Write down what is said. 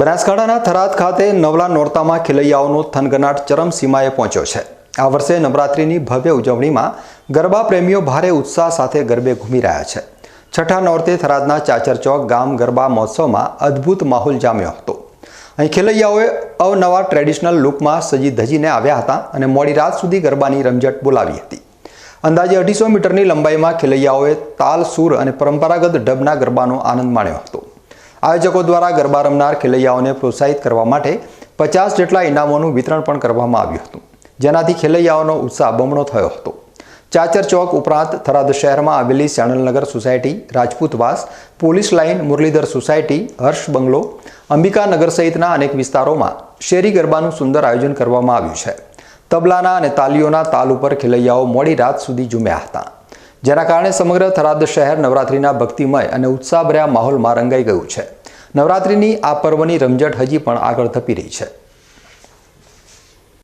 બનાસકાંઠાના થરાદ ખાતે નવલા નોરતામાં ખેલૈયાઓનો થનગનાટ ચરમસીમાએ પહોંચ્યો છે. આ વર્ષે નવરાત્રિની ભવ્ય ઉજવણીમાં ગરબા પ્રેમીઓ ભારે ઉત્સાહ સાથે ગરબે ઘૂમી રહ્યા છે. છઠ્ઠા નોરતે થરાદના ચાચર ચોક ગામ ગરબા મહોત્સવમાં અદ્ભુત માહોલ જામ્યો હતો. અહીં ખેલૈયાઓએ અવનવા ટ્રેડિશનલ લુકમાં સજી ધજીને આવ્યા હતા અને મોડી રાત સુધી ગરબાની રમઝટ બોલાવી હતી. અંદાજે અઢીસો મીટરની લંબાઈમાં ખેલૈયાઓએ તાલ, સૂર અને પરંપરાગત ઢબના ગરબાનો આનંદ માણ્યો હતો. આયોજકો દ્વારા ગરબા રમનાર ખેલૈયાઓને પ્રોત્સાહિત કરવા માટે પચાસ જેટલા ઇનામોનું વિતરણ પણ કરવામાં આવ્યું હતું. જેનાથી ખેલૈયાઓનો ઉત્સાહ બમણો થયો હતો. ચાચર ચોક ઉપરાંત થરાદ શહેરમાં આવેલી Senalnagar society Rajputvas police line, Muralidhar society, Harsh bungalow Ambikanagar સહિતના અનેક વિસ્તારોમાં શેરી ગરબાનું સુંદર આયોજન કરવામાં આવ્યું છે. તબલાના અને તાલીઓના તાલ ઉપર ખેલૈયાઓ મોડી રાત સુધી ઝૂમ્યા હતા. જેના કારણે સમગ્ર થરાદ શહેર નવરાત્રિના ભક્તિમય અને ઉત્સાહભર્યા માહોલમાં રંગાઈ ગયું છે. નવરાત્રિની આ પર્વની રમઝટ હજી પણ આગળ ધપી રહી છે.